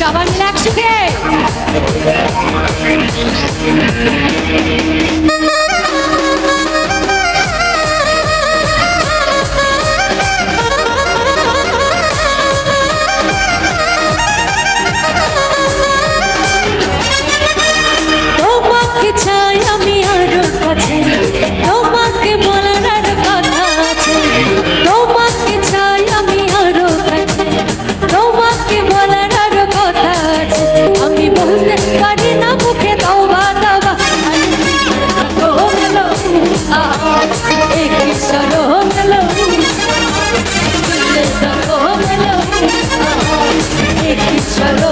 সবার মিলে একসাথে Ah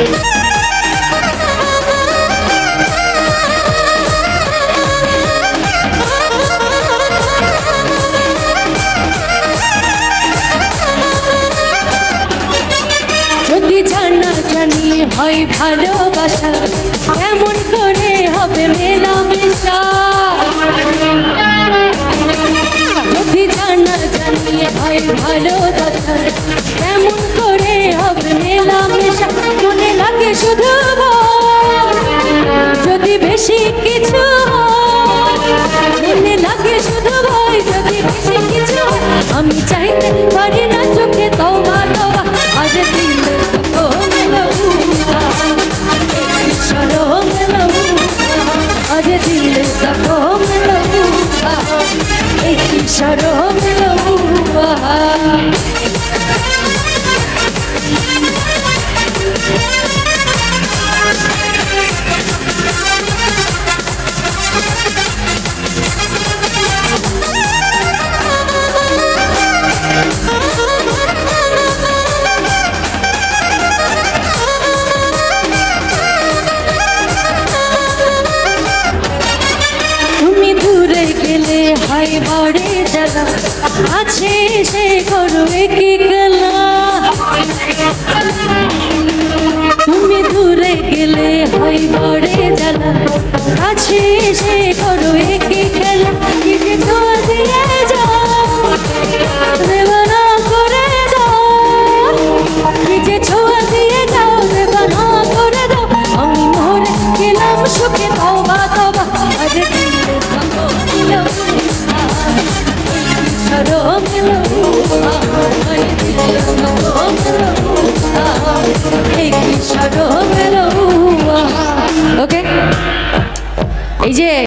যদি হয় ভালোবাসা কেমন করে হবে মেলামেশা। যদি জানা জানিয়ে হয় ভালোবাসা কেমন করে হবে মেলামেশা। মনে লাগে শুধু আজ দিল তো মেলো বড়ে জ্বালা আছে সে করবে কি গেলা তুমি দূরে গেলে হয় বড়ে জ্বালা আছে সে করবে কি খেলা? নিজে ছোঁয়া দিয়ে যাও দেবানা করে দাও। নিজে ছোঁয়া দিয়ে যাও দেবানা এই যে